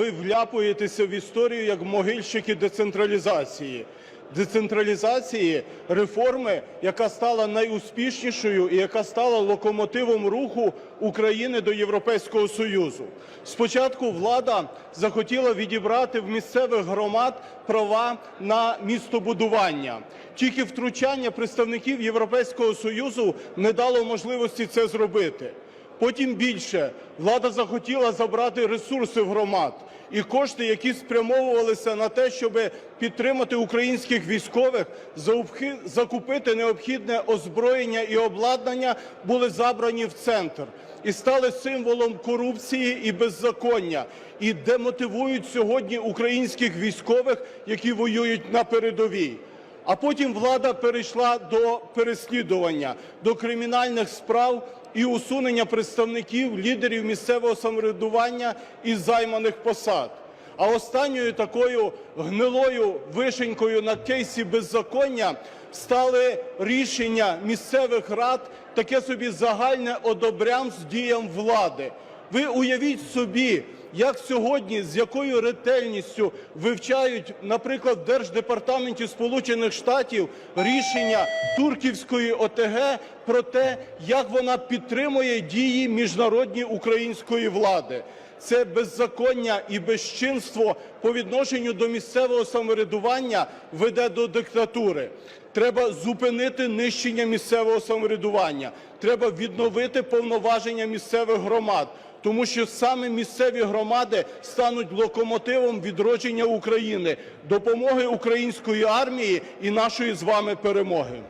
ви вляпуєтеся в історію як могильщики децентралізації. Децентралізації реформи, яка стала найуспішнішою і яка стала локомотивом руху України до Європейського Союзу. Спочатку влада захотіла відібрати в місцевих громад права на містобудування. Тільки втручання представників Європейського Союзу не дало можливості це зробити. Потім більше. Влада захотіла забрати ресурси в громад і кошти, які спрямовувалися на те, щоб підтримати українських військових, закупити необхідне озброєння і обладнання, були забрані в центр. І стали символом корупції і беззаконня, і демотивують сьогодні українських військових, які воюють на передовій. А потім влада перейшла до переслідування, до кримінальних справ і усунення представників лідерів місцевого самоврядування із займаних посад. А останньою такою гнилою вишенькою на кейсі беззаконня стали рішення місцевих рад, таке собі загальне одобрям з діям влади. Ви уявіть собі, як сьогодні, з якою ретельністю вивчають, наприклад, в Держдепартаменті Сполучених Штатів рішення Турківської ОТГ про те, як вона підтримує дії міжнародні української влади. Це беззаконня і безчинство по відношенню до місцевого самоврядування веде до диктатури. Треба зупинити нищення місцевого самоврядування. Треба відновити повноваження місцевих громад, тому що саме місцеві громади стануть локомотивом відродження України, допомоги української армії і нашої з вами перемоги.